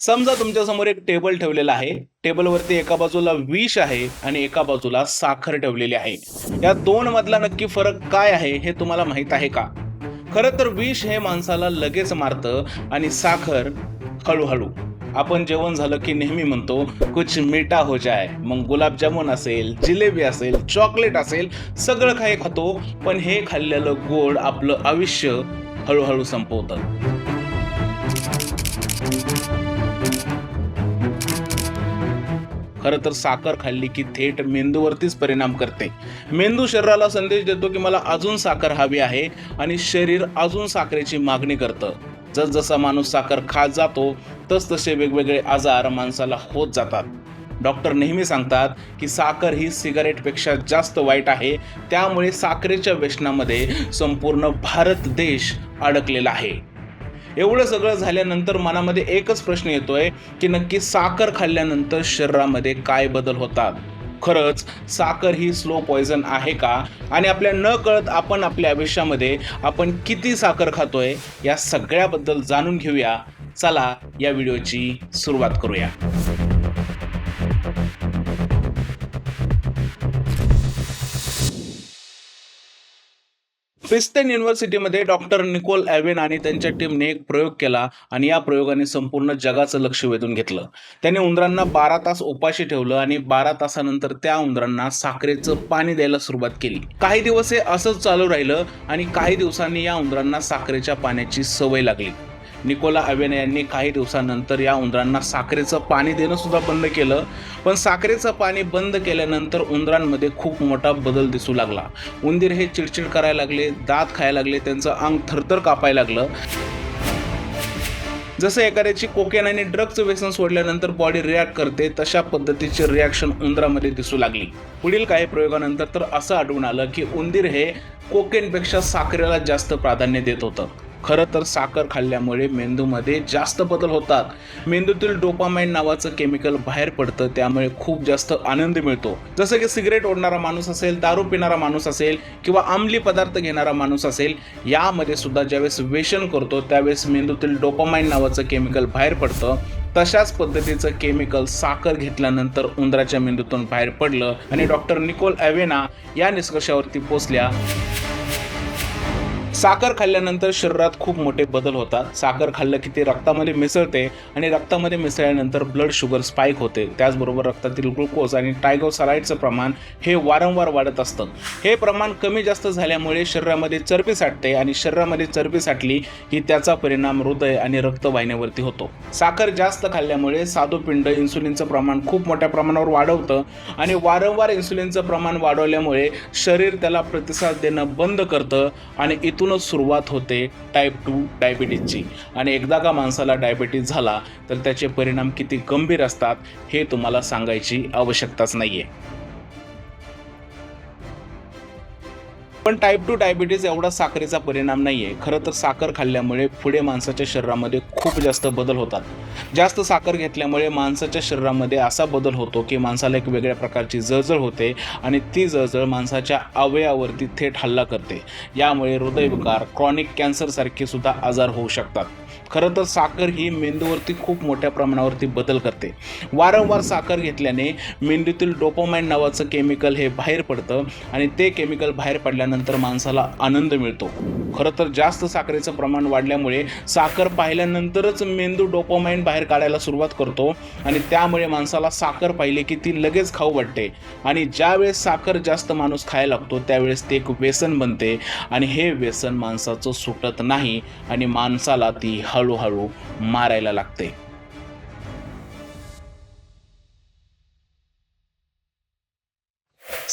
समजा तुमच्यासमोर एक टेबल ठेवलेला आहे. टेबलवरती एका बाजूला विष आहे आणि एका बाजूला साखर ठेवलेली आहे. या दोन मधला नक्की फरक काय आहे हे तुम्हाला माहीत आहे का? खरं तर विष हे माणसाला लगेच मारतं आणि साखर हळूहळू. आपण जेवण झालं की नेहमी म्हणतो कुछ मिठा हो जाय मग गुलाबजामुन असेल जिलेबी असेल चॉकलेट असेल सगळं काही खातो पण हे खाल्लेलं गोड आपलं आयुष्य हळूहळू संपवतं. खरं तर साखर खाल्ली की थेट मेंदूवरतीच परिणाम करते. मेंदू शरीराला संदेश देतो की मला अजून साखर हवी आहे आणि शरीर अजून साखरेची मागणी करतं. जसजसा माणूस साखर खात जातो तसतसे वेगवेगळे आजार माणसाला होत जातात. डॉक्टर नेहमी सांगतात की साखर ही सिगारेटपेक्षा जास्त वाईट आहे त्यामुळे साखरेच्या व्यसनामध्ये संपूर्ण भारत देश अडकलेला आहे. एवढं सगळं झाल्यानंतर मनामध्ये एकच प्रश्न येतोय की नक्की साखर खाल्ल्यानंतर शरीरामध्ये काय बदल होतात? खरंच साखर ही स्लो पॉयझन आहे का? आणि आपल्या न कळत आपण आपल्या आयुष्यामध्ये आपण किती साखर खातोय या सगळ्याबद्दल जाणून घेऊया. चला या व्हिडिओची सुरुवात करूया. प्रिस्टन युनिव्हर्सिटीमध्ये डॉक्टर निकोल ॲव्हेन आणि त्यांच्या टीमने एक प्रयोग केला आणि या प्रयोगाने संपूर्ण जगाचं लक्ष वेधून घेतलं. त्याने उंदरांना बारा तास उपाशी ठेवलं आणि बारा तासानंतर त्या उंदरांना साखरेचं पाणी द्यायला सुरुवात केली. काही दिवस हे असंच चालू राहिलं आणि काही दिवसांनी या उंदरांना साखरेच्या पाण्याची सवय लागली. निकोला अवेने यांनी काही दिवसानंतर या उंदरांना साखरेचं पाणी देणं सुद्धा बंद केलं. पण साखरेचं पाणी बंद केल्यानंतर उंदरांमध्ये खूप मोठा बदल दिसू लागला. उंदीर हे चिडचिड करायला लागले दात खायला लागले त्यांचं अंग थरथर कापायला लागलं. जसं एखाद्याची कोकेन आणि ड्रगचं व्यसन सोडल्यानंतर बॉडी रिॲक्ट करते तशा पद्धतीची रिॲक्शन उंदरामध्ये दिसू लागली. पुढील काही प्रयोगानंतर तर असं आढळून आलं की उंदीर हे कोकेनपेक्षा साखरेला जास्त प्राधान्य देत होतं. खरं तर साखर खाल्ल्यामुळे मेंदूमध्ये जास्त बदल होतात. मेंदूतील डोपामाइन नावाचं केमिकल बाहेर पडतं त्यामुळे खूप जास्त आनंद मिळतो. जसं की सिगरेट ओढणारा माणूस असेल दारू पिणारा माणूस असेल किंवा अंमली पदार्थ घेणारा माणूस असेल यामध्ये सुद्धा ज्यावेळेस वेशन करतो त्यावेळेस मेंदूतील डोपामाइन नावाचं केमिकल बाहेर पडतं. तशाच पद्धतीचं केमिकल साखर घेतल्यानंतर उंदराच्या मेंदूतून बाहेर पडलं आणि डॉक्टर निकोल ॲवेना या निष्कर्षावरती पोचल्या. साखर खाल्ल्यानंतर शरीरात खूप मोठे बदल होतात. साखर खाल्लं की ते रक्तामध्ये मिसळते आणि रक्तामध्ये मिसळल्यानंतर ब्लड शुगर स्पाईक होते. त्याचबरोबर रक्तातील ग्लुकोज आणि टायगोसराईडचं प्रमाण हे वारंवार वाढत असतं. हे प्रमाण कमी जास्त झाल्यामुळे शरीरामध्ये चरबी साठते आणि शरीरामध्ये चरबी साठली की त्याचा परिणाम हृदय आणि रक्तवाहिन्यावरती होतो. साखर जास्त खाल्ल्यामुळे साधूपिंड इन्सुलिनचं प्रमाण खूप मोठ्या प्रमाणावर वाढवतं आणि वारंवार इन्सुलिनचं प्रमाण वाढवल्यामुळे शरीर त्याला प्रतिसाद देणं बंद करतं आणि इथून इथूनच सुरुवात होते टाईप टू डायबिटीजची आणि एकदा का माणसाला डायबिटीज झाला तर त्याचे परिणाम किती गंभीर असतात हे तुम्हाला सांगायची आवश्यकताच नाही आहे पण टाईप टू डायबिटीज एवढा साखरेचा परिणाम नाही आहे खरं तर साखर खाल्ल्यामुळे पुढे माणसाच्या शरीरामध्ये खूप जास्त बदल होतात. जास्त साखर घेतल्यामुळे माणसाच्या शरीरामध्ये असा बदल होतो की माणसाला एक वेगळ्या प्रकारची जळजळ होते आणि ती जळजळ माणसाच्या अवयवावरती थेट हल्ला करते. यामुळे हृदयविकार क्रॉनिक कॅन्सरसारखे सुद्धा आजार होऊ शकतात. खरं तर साखर ही मेंदूवरती खूप मोठ्या प्रमाणावरती बदल करते. वारंवार साखर घेतल्याने मेंदूतील डोपोमाइन नावाचं केमिकल हे बाहेर पडतं आणि ते केमिकल बाहेर पडल्यानंतर माणसाला आनंद मिळतो. खरं तर जास्त साखरेचं प्रमाण वाढल्यामुळे साखर पाहिल्यानंतरच मेंदू डोपोमाइन बाहेर काढायला सुरुवात करतो आणि त्यामुळे माणसाला साखर पाहिले की ती लगेच खाऊ वाटते. आणि ज्यावेळेस साखर जास्त माणूस खायला लागतो त्यावेळेस ते एक व्यसन बनते आणि हे व्यसन माणसाचं सुटत नाही आणि माणसाला ती हळूहळू मारायला लागते.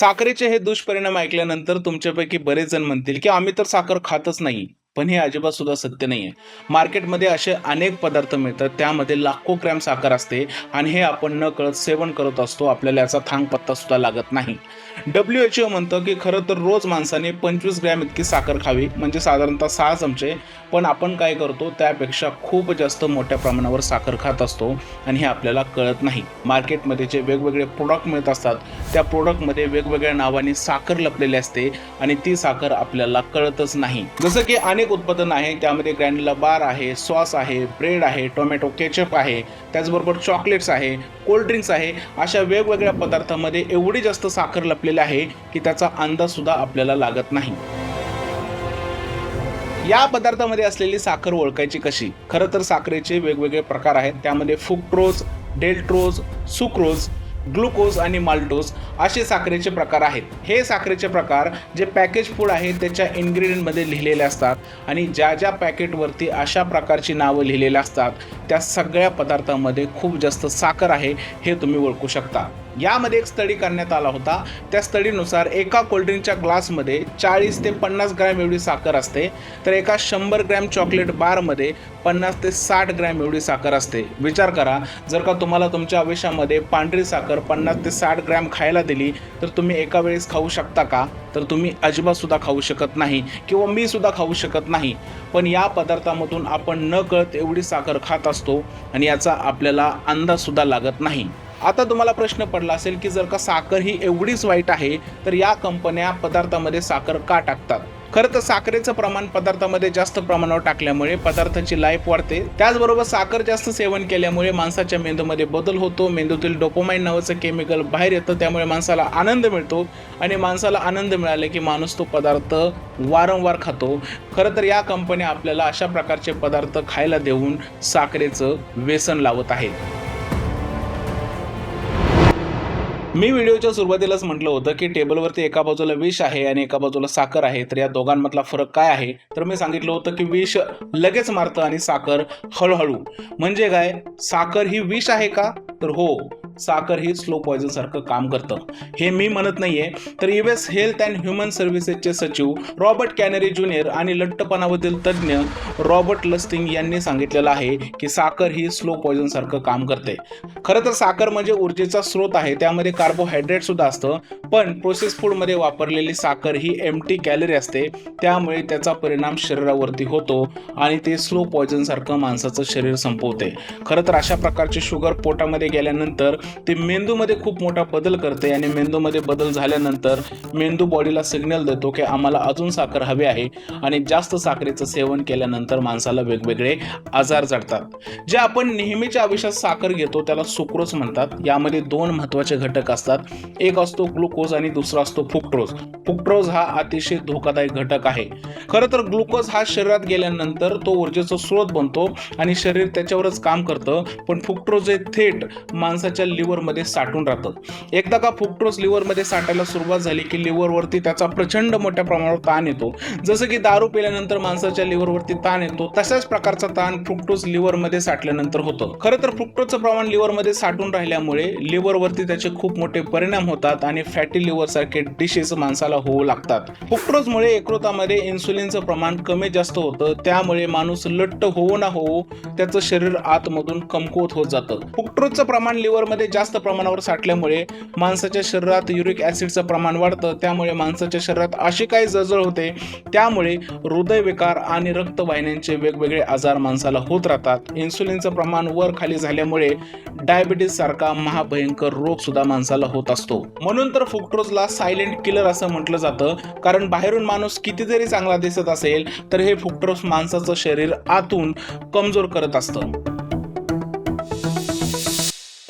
साखरेचे हे दुष्परिणाम ऐकल्यानंतर तुमच्यापैकी बरेच जण म्हणतील की आम्ही तर साखर खातच नाही पण हे अजिबात सुद्धा सत्य नाही आहे मार्केटमध्ये असे अनेक पदार्थ मिळतात त्यामध्ये लाखो ग्रॅम साखर असते आणि हे आपण न कळत सेवन करत असतो आपल्याला याचा थांग पत्ता सुद्धा लागत नाही. डब्ल्यू एच ओ म्हणतं की खरं तर रोज माणसाने पंचवीस ग्रॅम इतकी साखर खावी म्हणजे साधारणतः सहा चमचे. पण आपण काय करतो त्यापेक्षा खूप जास्त मोठ्या प्रमाणावर साखर खात असतो आणि हे आपल्याला कळत नाही. मार्केटमध्ये जे वेगवेगळे प्रोडक्ट मिळत असतात त्या प्रोडक्टमध्ये वेगवेगळ्या नावाने साखर लपलेली असते आणि ती साखर आपल्याला कळतच नाही. जसं की अनेक उत्पादन आहे त्यामध्ये ग्रॅन्युला बार आहे सॉस आहे ब्रेड आहे टोमॅटो केचप आहे त्याचबरोबर चॉकलेट्स आहे कोल्ड ड्रिंक्स आहे अशा वेगवेगळ्या पदार्थामध्ये एवढी जास्त साखर लपलेली आहे की त्याचा अंदाजसुद्धा आपल्याला लागत नाही. या पदार्थामध्ये असलेली साखर ओळखायची कशी? खरं तर साखरेचे वेगवेगळे प्रकार आहेत. त्यामध्ये फुक्ट्रोज डेल्ट्रोज सुक्रोज ग्लुकोज आणि माल्टोज असे साखरेचे प्रकार आहेत. हे साखरेचे प्रकार जे पॅकेज फूड आहे त्याच्या इन्ग्रेडियंटमध्ये लिहिलेले असतात आणि ज्या ज्या पॅकेटवरती अशा प्रकारची नावं लिहिलेली असतात त्या सगळ्या पदार्थामध्ये खूप जास्त साखर आहे हे तुम्ही ओळखू शकता. यामध्ये एक स्टडी करण्यात आला होता. त्या स्टडीनुसार एका कोल्ड्रिंकच्या ग्लासमध्ये चाळीस ते पन्नास ग्रॅम एवढी साखर असते. तर एका शंभर ग्रॅम चॉकलेट बारमध्ये पन्नास ते साठ ग्रॅम एवढी साखर असते. विचार करा जर का तुम्हाला तुमच्या आयुष्यामध्ये पांढरी साखर पन्नास ते साठ ग्रॅम खायला दिली तर तुम्ही एका वेळेस खाऊ शकता का? तर तुम्ही अजिबातसुद्धा खाऊ शकत नाही किंवा मी सुद्धा खाऊ शकत नाही. पण या पदार्थामधून आपण न कळत एवढी साखर खात असतो आणि याचा आपल्याला अंदाजसुद्धा लागत नाही. आता तुम्हाला प्रश्न पडला असेल की जर का साखर ही एवढीच वाईट आहे तर या कंपन्या पदार्थामध्ये साखर का टाकतात? खरं तर साखरेचं प्रमाण पदार्थामध्ये जास्त प्रमाणावर टाकल्यामुळे पदार्थाची लाईफ वाढते. त्याचबरोबर साखर जास्त सेवन केल्यामुळे माणसाच्या मेंदूमध्ये बदल होतो. मेंदूतील डोपोमाइन नावाचं केमिकल बाहेर येतं. त्यामुळे माणसाला आनंद मिळतो आणि माणसाला आनंद मिळाले की माणूस तो पदार्थ वारंवार खातो. खरं तर या कंपन्या आपल्याला अशा प्रकारचे पदार्थ खायला देऊन साखरेचं व्यसन लावत आहेत. मी व्हिडिओच्या सुरुवातीलाच म्हटलं होतं की टेबलवरती एका बाजूला विष आहे आणि एका बाजूला साखर आहे. तर या दोघांमधला फरक काय आहे? तर मी सांगितलं होतं की विष लगेच मारतं आणि साखर हळूहळू. म्हणजे काय? साखर ही विष आहे का? तर हो. साखर हे स्लो पॉयझन सारखं काम करतं. हे मी म्हणत नाहीये तर युएस हेल्थ अँड ह्युमन सर्व्हिसेसचे सचिव रॉबर्ट कॅनरी ज्युनियर आणि लठ्ठपणावरील तज्ज्ञ रॉबर्ट लस्टिंग यांनी सांगितलेलं आहे की साखर ही स्लो पॉयझन सारखं काम करते. खरं तर साखर म्हणजे ऊर्जेचा स्रोत आहे त्यामध्ये कार्बोहायड्रेट सुद्धा असतं पण प्रोसेस फूडमध्ये वापरलेली साखर ही एम टी कॅलरी असते त्यामुळे त्याचा परिणाम शरीरावरती होतो आणि ते स्लो पॉयझन सारखं माणसाचं शरीर संपवते. खरं तर अशा प्रकारचे शुगर पोटामध्ये गेल्यानंतर ते मेंदूमध्ये खूप मोठा बदल करते आणि मेंदूमध्ये बदल झाल्यानंतर मेंदू बॉडीला सिग्नल देतो की आम्हाला अजून साखर हवी आहे आणि जास्त साखरेचं सेवन केल्यानंतर माणसाला वेगवेगळे आजार जडतात. जे आपण नेहमीच्या आयुष्यात साखर घेतो त्याला सुक्रोज म्हणतात. यामध्ये दोन महत्त्वाचे घटक असतात. एक असतो ग्लुकोज आणि दुसरा असतो फुक्ट्रोज फुक्ट्रोज हा अतिशय धोकादायक घटक आहे. खरं तर ग्लुकोज हा शरीरात गेल्यानंतर तो ऊर्जेचा स्रोत बनतो आणि शरीर त्याच्यावरच काम करतं. पण फुक्ट्रोज हे थेट माणसाच्या लिव्हरमध्ये साठून राहतं. एकदा का फुक्ट्रोज लिव्हरमध्ये साठायला सुरुवात झाली की लिव्हरवरती त्याचा प्रचंड मोठ्या प्रमाणावर ताण येतो. जसं की दारू पिल्यानंतर माणसाच्या लिव्हरवरती ताण येतो तशाच प्रकारचा ताण फ्रुक्टोज लिव्हरमध्ये साठल्यानंतर होतं. खरं तर फ्रुक्टोजचं प्रमाण लिव्हरमध्ये साठून राहिल्यामुळे लिव्हरवरती त्याचे खूप मोठे परिणाम होतात आणि फॅटी लिव्हर सारखे डिशेस माणसाला होऊ लागतात. फ्रुक्टोजमुळे यकृतामध्ये इन्सुलिनचं प्रमाण कमी जास्त होतं त्यामुळे माणूस लट्ट होऊ ना होऊ त्याचं शरीर आतमधून कमकुवत होत जातं. फ्रुक्टोजचं प्रमाण लिव्हरमध्ये जास्त प्रमाणावर साठल्यामुळे माणसाच्या शरीरात युरिक ॲसिडचं प्रमाण वाढतं त्यामुळे माणसाच्या शरीरात अशी काही जळजळ होते त्यामुळे हृदयविकार आणि रक्तवाहिन्यांचे वेगवेगळे आजार माणसाला होत राहतात. इन्सुलिनचं प्रमाण वर खाली झाल्यामुळे डायबिटीस सारखा महाभयंकर रोग सुद्धा माणसाला होत असतो. म्हणून तर फुक्ट्रोजला सायलेंट किलर असं म्हटलं जातं. कारण बाहेरून माणूस किती जरी चांगला दिसत असेल तर हे फुक्ट्रोज माणसाचं शरीर आतून कमजोर करत असतं.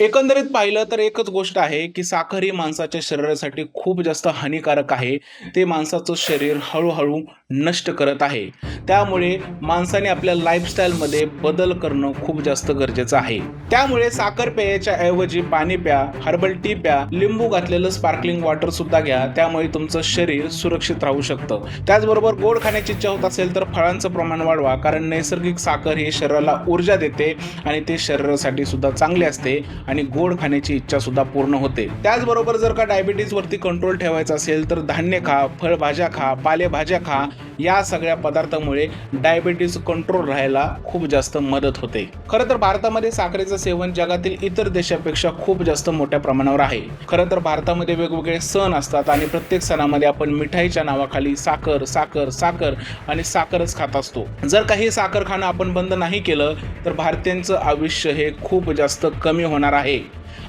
एकंदरीत पाहिलं तर एकच गोष्ट आहे की साखर ही माणसाच्या शरीरासाठी खूप जास्त हानिकारक आहे. ते माणसाचं शरीर हळूहळू नष्ट करत आहे. त्यामुळे माणसाने आपल्या लाईफस्टाईलमध्ये बदल करणं खूप जास्त गरजेचं आहे. त्यामुळे साखर पेयाच्या ऐवजी पाणी प्या हर्बल टी प्या लिंबू घातलेलं स्पार्कलिंग वॉटर सुद्धा घ्या. त्यामुळे तुमचं शरीर सुरक्षित राहू शकतं. त्याचबरोबर गोड खाण्याची इच्छा होत असेल तर फळांचं प्रमाण वाढवा कारण नैसर्गिक साखर ही शरीराला ऊर्जा देते आणि ते शरीरासाठी सुद्धा चांगले असते. आणि गोड खाण्याची इच्छा सुद्धा पूर्ण होते. त्याचबरोबर जर का डायबिटीज वरती कंट्रोल ठेवायचा असेल तर धान्य खा फळभाज्या खा पालेभाज्या खा या सगळ्या पदार्थामुळे डायबिटीज कंट्रोल राहायला खूप जास्त मदत होते. खरं तर भारतामध्ये साखरेचं सेवन जगातील इतर देशापेक्षा खूप जास्त मोठ्या प्रमाणावर आहे. खरं तर भारतामध्ये वेगवेगळे सण असतात आणि प्रत्येक सणामध्ये आपण मिठाईच्या नावाखाली साखर साखर साखर आणि साखरच खात असतो. जर काही साखर खाणं आपण बंद नाही केलं तर भारतीयांचं आयुष्य हे खूप जास्त कमी होणार आहे.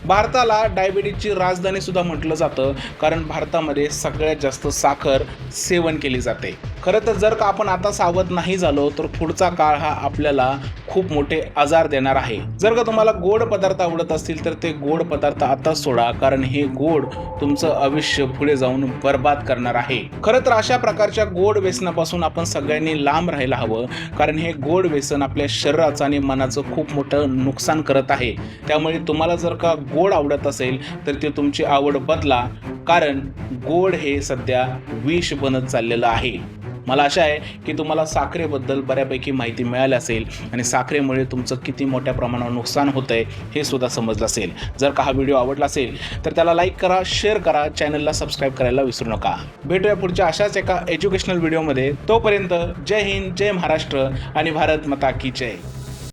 भारताला डायबिटीजची राजधानी सुद्धा म्हटलं जातं कारण भारतामध्ये सगळ्यात जास्त साखर सेवन केली जाते. खरं तर जर का आपण आता सावध नाही झालो तर पुढचा काळ हा आपल्याला खूप मोठे आजार देणार आहे. जर का तुम्हाला गोड पदार्थ आवडत असतील तर ते गोड पदार्थ आताच सोडा कारण हे गोड तुमचं आयुष्य पुढे जाऊन बर्बाद करणार आहे. खरं तर अशा प्रकारच्या गोड व्यसनापासून आपण सगळ्यांनी लांब राहायला हवं कारण हे गोड व्यसन आपल्या शरीराचं आणि मनाचं खूप मोठं नुकसान करत आहे. त्यामुळे तुम्हाला जर का गोड आवडत असेल तर ते तुमची आवड बदला. कारण गोड हे सध्या विष बनत चाललेलं आहे. मला आशा आहे की तुम्हाला साखरेबद्दल बऱ्यापैकी माहिती मिळाली असेल आणि साखरेमुळे तुमचं किती मोठ्या प्रमाणावर नुकसान होतं आहे हे सुद्धा समजलं असेल. जर का हा व्हिडिओ आवडला असेल तर त्याला लाईक करा शेअर करा चॅनलला सबस्क्राईब करायला विसरू नका. भेटूया पुढच्या अशाच एका एज्युकेशनल व्हिडिओमध्ये. तोपर्यंत जय हिंद जय महाराष्ट्र आणि भारत मता की जय.